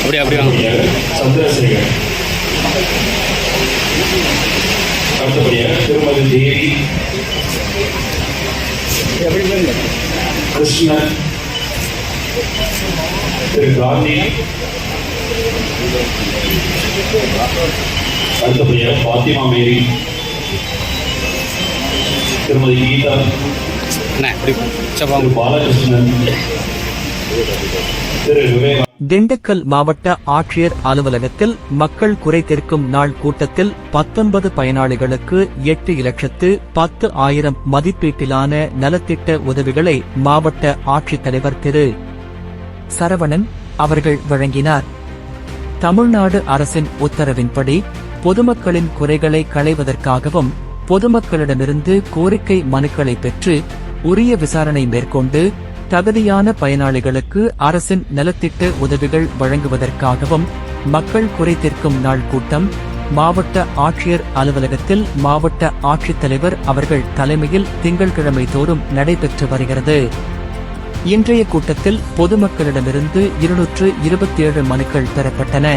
அப்படியே அப்படியே? வாங்க சந்திரசேகர். அடுத்தபடியாக திருமதி தேவி. கிருஷ்ணன் திரு காந்தி அடுத்தபடியாக பாத்திமா மேரி. திருமதி கீதா. பாலகிருஷ்ணன். திரு விவேக். திண்டுக்கல் மாவட்ட ஆட்சியர் அலுவலகத்தில் மக்கள் குறை தீர்க்கும் நாள் கூட்டத்தில் பத்தொன்பது பயனாளிகளுக்கு எட்டு இலட்சத்து பத்து ஆயிரம் மதிப்பீட்டிலான நலத்திட்ட உதவிகளை மாவட்ட ஆட்சித்தலைவர் திரு. சரவணன் அவர்கள் வழங்கினார். தமிழ்நாடு அரசின் உத்தரவின்படி பொதுமக்களின் குறைகளை களைவதற்காகவும் பொதுமக்களிடமிருந்து கோரிக்கை மனுக்களை பெற்று உரிய விசாரணை மேற்கொண்டு தகுதியான பயனாளிகளுக்கு அரசின் நலத்திட்ட உதவிகள் வழங்குவதற்காகவும் மக்கள் குறை தீர்க்கும் நாள் கூட்டம் மாவட்ட ஆட்சியர் அலுவலகத்தில் மாவட்ட ஆட்சித்தலைவர் அவர்கள் தலைமையில் திங்கட்கிழமை தோறும் நடைபெற்று வருகிறது. இன்றைய கூட்டத்தில் பொதுமக்களிடமிருந்து இருநூற்று இருபத்தேழு மனுக்கள் பெறப்பட்டன.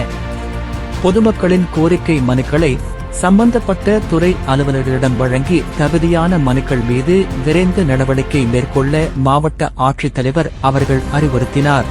பொதுமக்களின் கோரிக்கை மனுக்களை சம்பந்தப்பட்ட துறை அலுவலர்களிடம் வழங்கி தகுதியான மனுக்கள் மீது விரைந்து நடவடிக்கை மேற்கொள்ள மாவட்ட ஆட்சித்தலைவர் அவர்கள் அறிவுறுத்தினார்.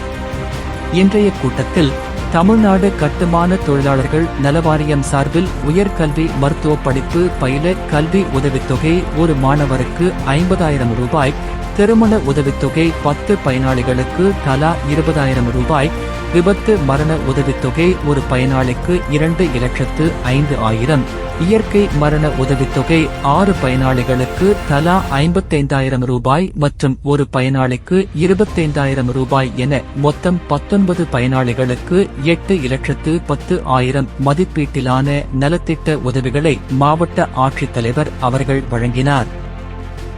இன்றைய கூட்டத்தில் தமிழ்நாடு கட்டுமான தொழிலாளர்கள் நலவாரியம் சார்பில் உயர்கல்வி மருத்துவ படிப்பு பயில கல்வி உதவித்தொகை ஒரு மாணவருக்கு ஐம்பதாயிரம் ரூபாய் திருமண உதவித்தொகை பத்து பயனாளிகளுக்கு தலா இருபதாயிரம் ரூபாய் விபத்து மரண உதவித்தொகை ஒரு பயனாளிக்கு இரண்டு இலட்சத்து ஐந்து ஆயிரம். இயற்கை மரண உதவித்தொகை ஆறு பயனாளிகளுக்கு தலா ஐம்பத்தைந்தாயிரம் ரூபாய் மற்றும் ஒரு பயனாளிக்கு இருபத்தைந்தாயிரம் ரூபாய் என மொத்தம் பத்தொன்பது பயனாளிகளுக்கு எட்டு இலட்சத்து பத்து ஆயிரம் மதிப்பீட்டிலான நலத்திட்ட உதவிகளை மாவட்ட ஆட்சித்தலைவர் அவர்கள் வழங்கினார்.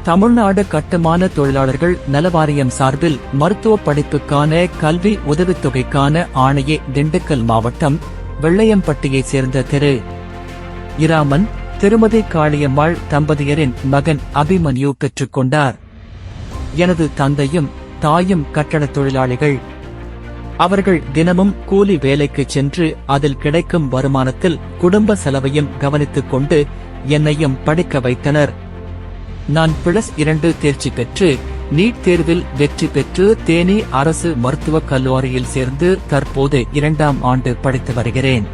தமிழ்நாடு கட்டுமான தொழிலாளர்கள் நலவாரியம் சார்பில் மருத்துவ படிப்புக்கான கல்வி உதவித்தொகைக்கான ஆணையை திண்டுக்கல் மாவட்டம் வெள்ளையம்பட்டியைச் சேர்ந்த திரு. இராமன் திருமதி காளியம்மாள் தம்பதியரின் மகன் அபிமன்யு பெற்றுக்கொண்டார் எனது தந்தையும் தாயும் கட்டடத் தொழிலாளிகள். அவர்கள் தினமும் கூலி வேலைக்கு சென்று அதில் கிடைக்கும் வருமானத்தில் குடும்ப செலவையும் கவனித்துக் கொண்டு என்னையும் படிக்க வைத்தனர். நான் பிளஸ் இரண்டு தேர்ச்சி பெற்று நீட் தேர்வில் வெற்றி பெற்று தேனி அரசு மருத்துவக் கல்லூரியில் சேர்ந்து தற்போது இரண்டாம் ஆண்டு படித்து வருகிறேன்.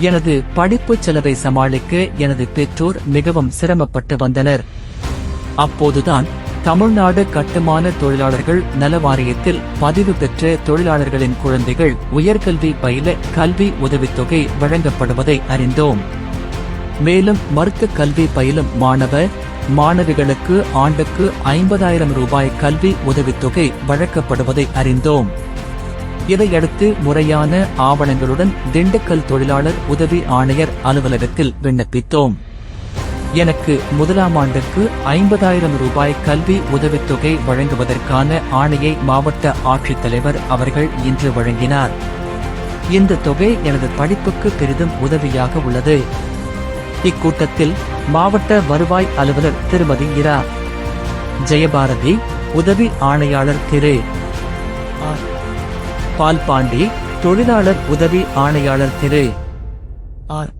எனது படிப்பு செலவை சமாளிக்க எனது பெற்றோர் மிகவும் சிரமப்பட்டு வந்தனர். அப்போதுதான் தமிழ்நாடு கட்டுமான தொழிலாளர்கள் நல வாரியத்தில் பதிவு பெற்ற தொழிலாளர்களின் குழந்தைகள் உயர்கல்வி பயில கல்வி உதவித்தொகை வழங்கப்படுவதை அறிந்தோம். மேலும் மருத்துவ கல்வி பயிலும் மாணவ மாணவிகளுக்கு ஆண்டுக்கு ஐம்பதாயிரம் ரூபாய் கல்வி உதவித்தொகை வழங்கப்படுவதை அறிந்தோம். இதையடுத்து முறையான ஆவணங்களுடன் திண்டுக்கல் தொழிலாளர் உதவி ஆணையர் அலுவலகத்தில் விண்ணப்பித்தோம். எனக்கு முதலாம் ஆண்டுக்கு ஐம்பதாயிரம் ரூபாய் கல்வி உதவித்தொகை வழங்குவதற்கான ஆணையை மாவட்ட ஆட்சித்தலைவர் அவர்கள் இன்று வழங்கினார். இந்த தொகை எனது படிப்புக்கு பெரிதும் உதவியாக உள்ளது. இக்கூட்டத்தில் மாவட்ட வருவாய் அலுவலர் திருமதி இரா. ஜெயபாரதி உதவி ஆணையாளர் திரு. ஆர். பால்பாண்டி தொழிலாளர் உதவி ஆணையாளர் திரு. ஆர்.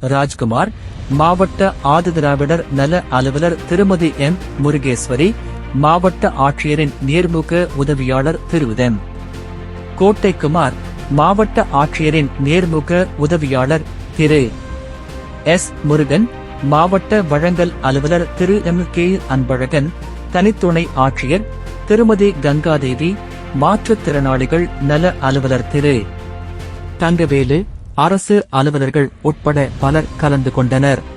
ராஜ்குமார் மாவட்ட ஆதிதிராவிடர் நல அலுவலர் திருமதி எம். முருகேஸ்வரி மாவட்ட ஆட்சியரின் நேர்முக உதவியாளர் திருவிதம். கோட்டைக்குமார் மாவட்ட ஆட்சியரின் நேர்முக உதவியாளர் திரு. எஸ். முருகன் மாவட்ட வழங்கல் அலுவலர் திரு எம். கே. அன்பழகன் தனித்துணை ஆட்சியர் திருமதி கங்காதேவி மாற்றுத்திறனாளிகள் நல அலுவலர் திரு. தங்கவேலு அரசு அலுவலர்கள் உட்பட பலர் கலந்து கொண்டனர்.